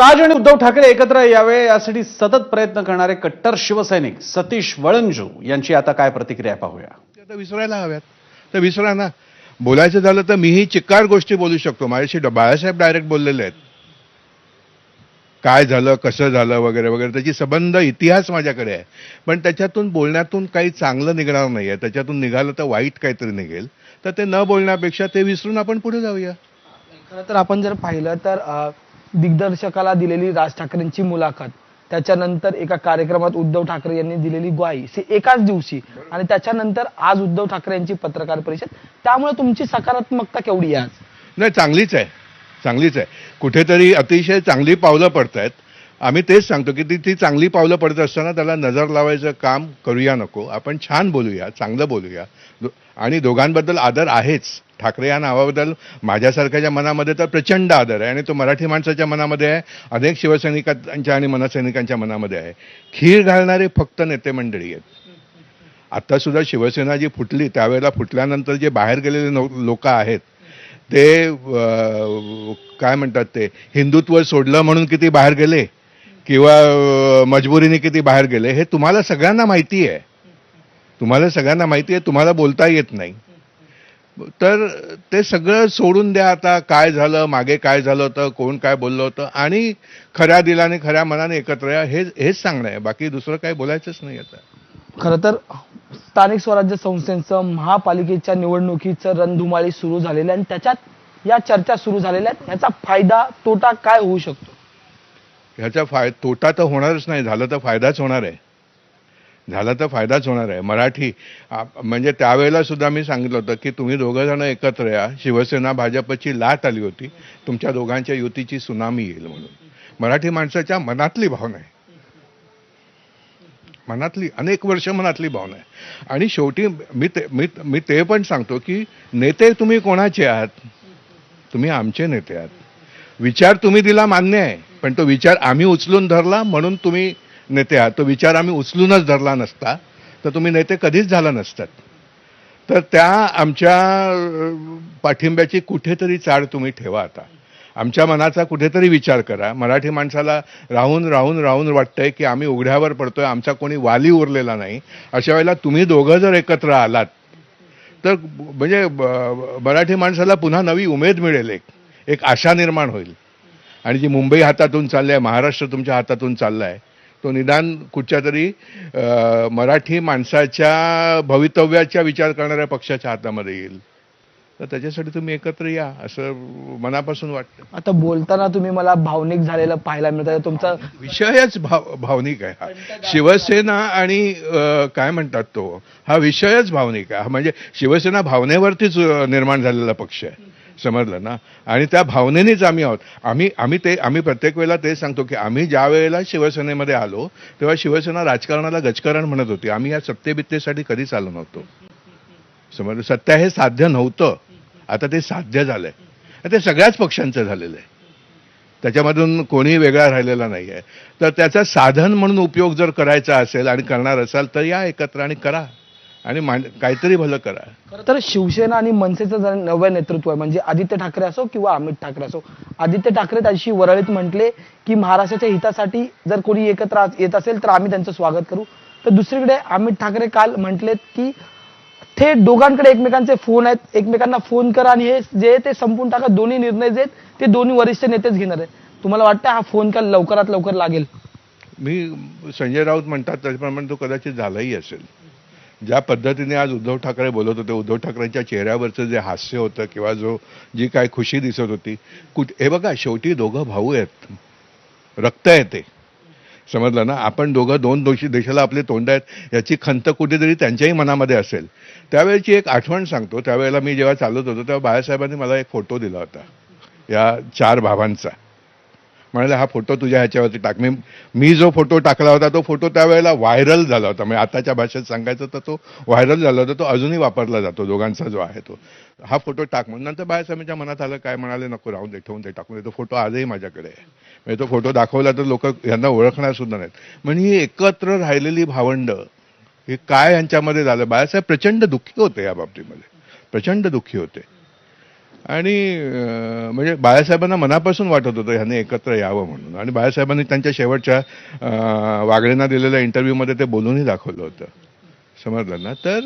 राज आणि उद्धव ठाकरे एकत्र यावे यासाठी सतत प्रयत्न करणारे कट्टर शिवसैनिक सतीश वळंजू यांची आता काय प्रतिक्रिया पाहूया. विसरायला हव्यात. तर विसरा ना. बोलायचं झालं तर मीही चिक्कार गोष्टी बोलू शकतो. माझ्याशी ड- बाळासाहेब डायरेक्ट बोललेले आहेत. काय झालं कसं झालं वगैरे वगैरे. त्याची संबंध इतिहास माझ्याकडे आहे. पण त्याच्यातून बोलण्यातून काही चांगलं निघणार नाही आहे त्याच्यातून निघालं तर वाईट काहीतरी निघेल. तर ते न बोलण्यापेक्षा ते विसरून आपण पुढे जाऊया. खरं तर आपण जर पाहिलं तर दिग्दर्शकाला दिलेली राज ठाकरेंची मुलाखत. त्याच्यानंतर एका कार्यक्रमात उद्धव ठाकरे यांनी दिलेली ग्वाही. से एकाच दिवशी. आणि त्याच्यानंतर आज उद्धव ठाकरे यांची पत्रकार परिषद. त्यामुळे तुमची सकारात्मकता केवढी आहे आज? नाही चांगलीच आहे. चांगलीच आहे. कुठेतरी अतिशय चांगली पावलं पडत आहेत आम्ही तेच सांगतो की ती ती चांगली पावलं पडत असताना त्याला नजर लावायचं काम करूया नको. आपण छान बोलूया चांगलं बोलूया. आणि दोघांबद्दल आदर आहेच. ठाकरे या नावाबद्दल माझ्यासारख्याच्या मनामध्ये तर प्रचंड आदर आहे आणि तो मराठी माणसाच्या मनामध्ये आहे अनेक शिवसैनिकांच्या आणि मनसैनिकांच्या मनामध्ये आहे. खीर घालणारे फक्त नेते मंडळी आहेत. आता सुद्धा शिवसेना जी फुटली त्यावेळेला फुटल्यानंतर जे बाहेर गेलेले लोक आहेत ते काय म्हणतात ते हिंदुत्व सोडलं म्हणून किती बाहेर गेले किंवा मजबुरीने किती बाहेर गेले हे तुम्हाला सगळ्यांना माहिती आहे. तुम्हाला सगळ्यांना माहिती आहे तुम्हाला बोलता येत नाही. तर ते सगळं सोडून द्या आता काय झालं मागे काय झालं होतं कोण काय बोललं होतं आणि खऱ्या दिलाने खऱ्या मनाने एकत्र या हे हेच सांगणं आहे. बाकी दुसरं काही बोलायचंच नाही आता. खरं तर स्थानिक स्वराज्य संस्थेचं महापालिकेच्या निवडणुकीचं रणधुमाळी सुरू झालेलं आहे आणि त्याच्यात या चर्चा सुरू झालेल्या आहेत. याचा फायदा तोटा काय होऊ शकतो? ह्याचा फाय तोटा तर होणारच नाही. झालं तर फायदाच होणार आहे. झाला तर फायदाच होणार आहे. मराठी म्हणजे त्यावेळेला सुद्धा मी सांगितलं होतं की तुम्ही दोघं जण एकत्र या. शिवसेना भाजपची लाट आली होती. तुमच्या दोघांच्या युतीची सुनामी येईल म्हणून. मराठी माणसाच्या मनातली भावना आहे. मनातली अनेक वर्ष मनातली भावना आहे. आणि शेवटी मी ते मी मी ते पण सांगतो की नेते तुम्ही कोणाचे आहात? तुम्ही आमचे नेते आहात. विचार तुम्ही दिला मान्य आहे. पण तो विचार आम्ही उचलून धरला म्हणून तुम्ही नेते आहात तो विचार आम्ही उचलूनच धरला नसता तर तुम्ही नेते कधीच झाला नसतात. तर त्या आमच्या पाठिंब्याची कुठेतरी चाळ तुम्ही ठेवा आता. आमच्या मनाचा कुठेतरी विचार करा. मराठी माणसाला राहून राहून राहून वाटतंय की आम्ही उघड्यावर पडतोय आमचा कोणी वाली उरलेला नाही. अशा वेळेला तुम्ही दोघं जर एकत्र आलात तर म्हणजे ब- मराठी माणसाला पुन्हा नवी उमेद मिळेल एक. एक आशा निर्माण होईल. आणि जी मुंबई हातातून चालली आहे महाराष्ट्र तुमच्या हातातून चालला आहे तो निदान कुठच्या तरी मराठी माणसाच्या भवितव्याचा विचार करणाऱ्या पक्षाच्या हातामध्ये येईल. तर त्याच्यासाठी तुम्ही एकत्र या असं मनापासून वाटतं. आता बोलताना तुम्ही मला भावनिक झालेलं पाहायला मिळतं. तुमचा विषयच भाव भावनिक आहे हा. शिवसेना आणि काय म्हणतात तो? हा विषयच भावनिक आहे. हा म्हणजे शिवसेना भावनेवरतीच निर्माण झालेला पक्ष आहे. समजलं ना? आणि त्या भावनेनेच आम्ही आहोत. आम्ही आम्ही ते आम्ही प्रत्येक वेळेला ते सांगतो की आम्ही ज्या वेळेला शिवसेनेमध्ये आलो तेव्हा शिवसेना राजकारणाला गजकारण म्हणत होती. आम्ही या सत्तेबित्तेसाठी कधीच आलो नव्हतो. समजलं? सत्य हे साध्य नव्हतं. आता ते साध्य झालंय. ते सगळ्याच पक्षांचं झालेलं आहे. त्याच्यामधून कोणी वेगळा राहिलेला नाही आहे तर त्याचा साधन म्हणून उपयोग जर करायचा असेल आणि करणार असाल तर या एकत्र आणि करा. आणि काहीतरी भलं करा. खरं तर शिवसेना आणि मनसेचं जर नवं नेतृत्व आहे म्हणजे आदित्य ठाकरे असो किंवा अमित ठाकरे असो आदित्य ठाकरे त्याशी वरळीत म्हटले की महाराष्ट्राच्या हितासाठी जर कोणी एकत्र येत असेल तर आम्ही त्यांचं स्वागत करू. तर दुसरीकडे अमित ठाकरे काल म्हटलेत की थेट दोघांकडे एकमेकांचे फोन आहेत एकमेकांना फोन करा आणि हे जे ते संपून टाका दोन्ही निर्णय जे ते दोन्ही वरिष्ठ नेतेच घेणार आहेत. तुम्हाला वाटतं हा फोन काल लवकरात लवकर लागेल? मी संजय राऊत म्हणतात त्याप्रमाणे तो कदाचित झालाही असेल. ज्या पद्धतीने आज उद्धव ठाकरे बोलत होते उद्धव ठाकरेंच्या चेहऱ्यावरचं जे हास्य होतं किंवा जो जी काय खुशी दिसत होती कुठ हे बघा शेवटी दोघं भाऊ आहेत. रक्त आहे ते. समजलं ना? आपण दोघं दोन दोषी देशाला आपले तोंड आहेत याची खंत कुठेतरी त्यांच्याही मनामध्ये असेल. त्यावेळेची एक आठवण सांगतो. त्यावेळेला मी जेव्हा चालत होतो तेव्हा बाळासाहेबांनी मला एक फोटो दिला होता या चार भावांचा. म्हणाले हा फोटो तुझ्या ह्याच्यावरती टाक. मी मी जो फोटो टाकला होता तो फोटो त्यावेळेला व्हायरल झाला होता. म्हणजे आताच्या भाषेत सांगायचं तर तो व्हायरल झाला होता तो अजूनही वापरला जातो दोघांचा जो आहे तो. हा फोटो टाक म्हणून. नंतर बाळासाहेबांच्या मनात आलं काय म्हणाले? नको राहून दे ठेवून दे टाकून दे. तो फोटो आजही माझ्याकडे आहे. म्हणजे तो फोटो दाखवला तर लोक यांना ओळखणार सुद्धा नाहीत. म्हणजे ही एकत्र राहिलेली भावंड हे काय यांच्यामध्ये झालं? बाळासाहेब प्रचंड दुःखी होते या बाबतीमध्ये. प्रचंड दुःखी होते. आणि म्हणजे बाळासाहेबांना मनापासून वाटत होतं ह्याने एकत्र यावं म्हणून. आणि बाळासाहेबांनी त्यांच्या शेवटच्या वागळेंना दिलेल्या इंटरव्ह्यूमध्ये ते बोलूनही दाखवलं होतं. समजलं ना? तर